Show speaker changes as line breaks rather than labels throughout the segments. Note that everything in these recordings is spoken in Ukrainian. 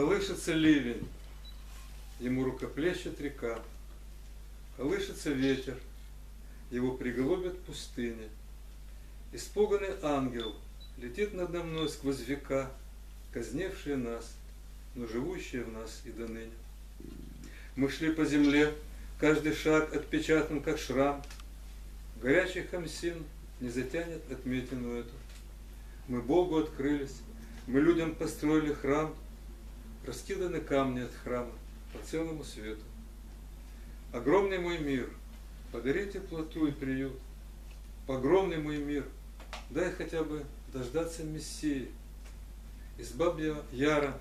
Колышется ливень, ему рукоплещет река. Колышется ветер, его приголубят пустыни. Испуганный ангел летит над мной сквозь века, казневшие нас, но живущие в нас и до ныне. Мы шли по земле, каждый шаг отпечатан, как шрам. Горячий хамсин не затянет отметину эту. Мы Богу открылись, мы людям построили храм, раскиданы камни от храма по целому свету. Огромный мой мир, подари теплоту и приют. Погромный мой мир, дай хотя бы дождаться Мессии. Из Бабья Яра,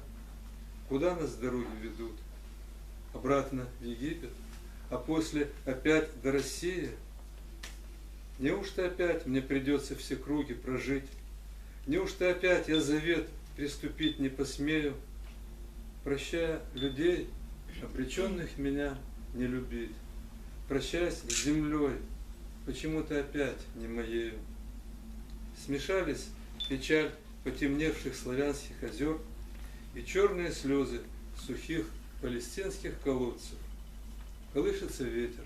куда нас дороги ведут? Обратно в Египет, а после опять до России? Неужто опять мне придется все круги прожить? Неужто опять я завет приступить не посмею, прощая людей, обреченных меня не любить, прощаясь с землей, почему-то опять не моею. Смешались печаль потемневших славянских озер и черные слезы сухих палестинских колодцев. Колышется ветер,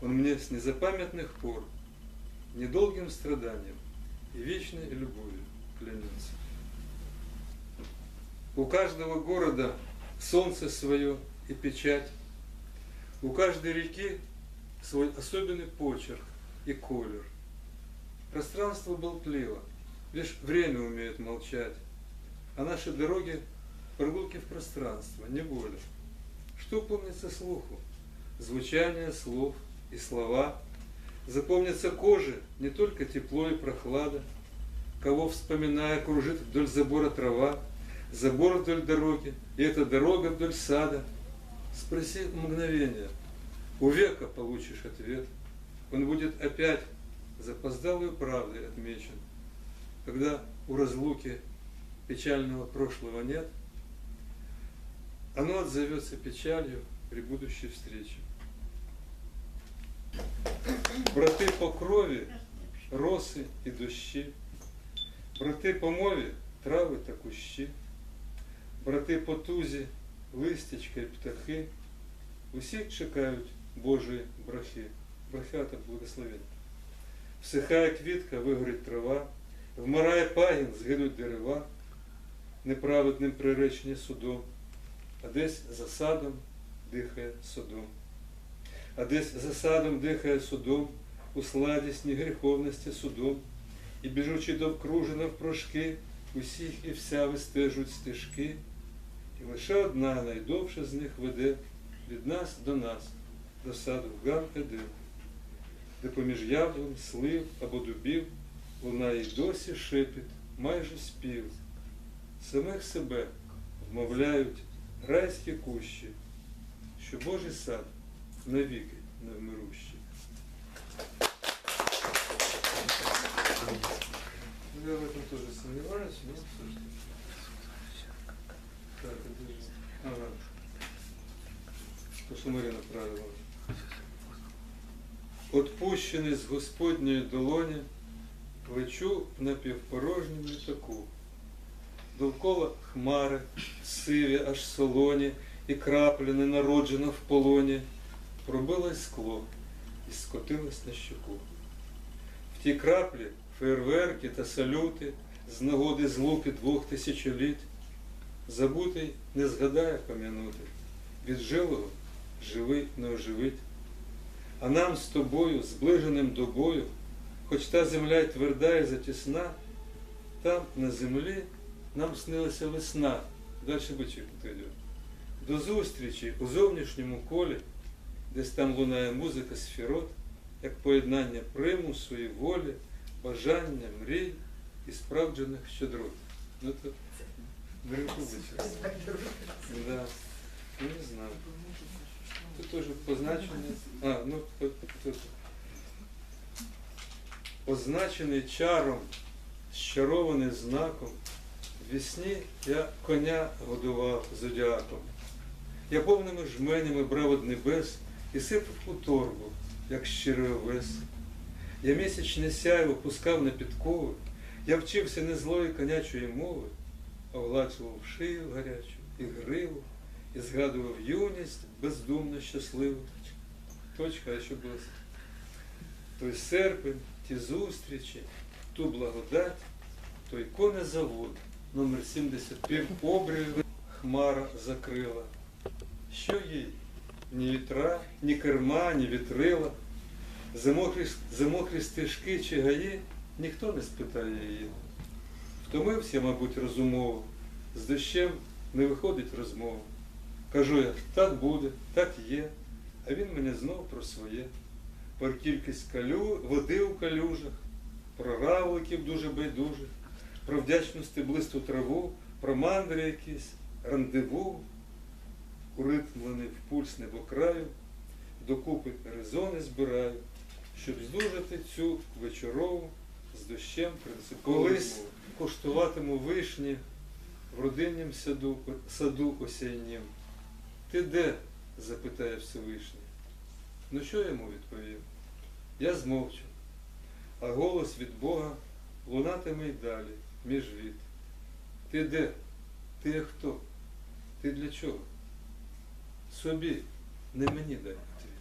он мне с незапамятных пор недолгим страданием и вечной любовью клянется. У каждого города солнце свое и печать, у каждой реки свой особенный почерк и колер. Пространство болтливо, лишь время умеет молчать, а наши дороги – прогулки в пространство, не более. Что помнится слуху? Звучание слов и слова. Запомнится коже не только тепло и прохлада, кого, вспоминая, кружит вдоль забора трава, забор вдоль дороги, и эта дорога вдоль сада. Спроси мгновение, у века получишь ответ. Он будет опять запоздалой правдой отмечен. Когда у разлуки печального прошлого нет, оно отзовется печалью при будущей встрече. Браты по крови, росы і дощі, брати по мові, трави та кущі, Брати по тузі, листячка й птахи, усі чекають Божої брахи, браха та благословення. Всихає квітка, вигорить трава, вмирає пагін, згинуть дерева, неправедним приречені судом, а десь за садом дихає содом. А десь за садом дихає судом, у сладісні гріховності судом, і біжучи довкружено в прошки, усіх і вся вистежуть стежки, і лише одна найдовша з них веде від нас до нас, до саду Ган Едем, де поміж яблунь, слив або дубів лунає й досі шепіт, майже спів. Самих себе вмовляють райські кущі, що Божий сад навіки невмирущий. Ну, я в этом тоже сомневаюсь, но все же. Так, это же- Ага. То, що Марина правила. Отпущений з Господньої долоні, лечу в напівпорожньому літаку. Довкола хмари, сиві аж солоні, і крапля ненароджена в полоні, пробилось скло і скотилось на щоку. В тій краплі фейерверки та салюти з нагоди злуки двох тисячоліть. Забутий не згадає пом'янути, від живий не оживить. А нам з тобою, зближеним до бою, хоч та земля й тверда і затісна, там на землі нам снилася весна. Далі бичик йде. До зустрічі у зовнішньому колі, десь там лунає музика сферот, як поєднання примусу і волі, бажання, мрій і справджених щедрот. Ну, то Гринку. Да. Ну, не знаю. Тут тоже позначений. А, ну тут. чаром, щарований знаком. Весні я коня годував зодіаком. Я повними жменями брав од небес і сипав у торбу, як щирий овес. Я місячне сяйво пускав на підкови, я вчився не злої конячої мови, а владжував шию гарячу і гриву, і згадував юність бездумно щасливу. Точка, а що було? Той серпень, ті зустрічі, ту благодать, той конезавод, номер 75 обрію хмара закрила. Що їй? Ні вітра, ні керма, ні вітрила. Замокрі, замокрі стежки чи гаї ніхто не спитає її. Втомився, мабуть, розумово, з дощем не виходить розмова. Кажу я, так буде, так є, а він мене знов про своє. Про кількість калю, води у калюжах, про равликів дуже байдужих, про вдячну стеблисту траву, про мандри якісь, рандеву, уритмлений в пульс небокраю, докупи резони збираю, щоб здужати цю вечорову з дощем принципову. Колись коштуватиму вишні в родиннім саду, саду осяйнім. Ти де? запитає Всевишній. Ну що я йому відповів? Я змовчу, а голос від Бога лунатиме й далі, між віт. Ти де? Ти хто? Ти для чого? Собі, не мені дай відповідь.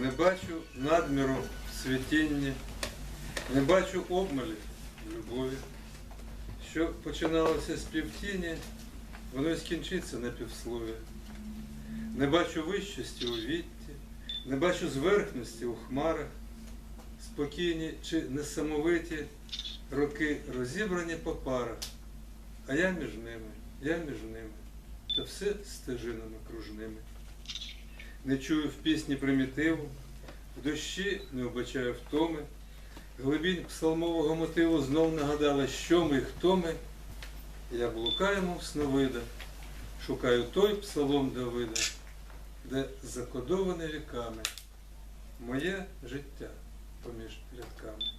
Не бачу надміру в світінні, не бачу обмалі любові. Що починалося з півтіні, воно й скінчиться на півслові. Не бачу вищості у вітті, не бачу зверхності у хмарах, спокійні чи несамовиті роки розібрані по парах, а я між ними, я між ними, та все стежинами кружними. Не чую в пісні примітиву, дощі не вбачає втоми. Глибінь псалмового мотиву знов нагадала, що ми хто ми. Я блукаємо в сновида, шукаю той псалом Давида, де закодоване віками моє життя поміж рядками.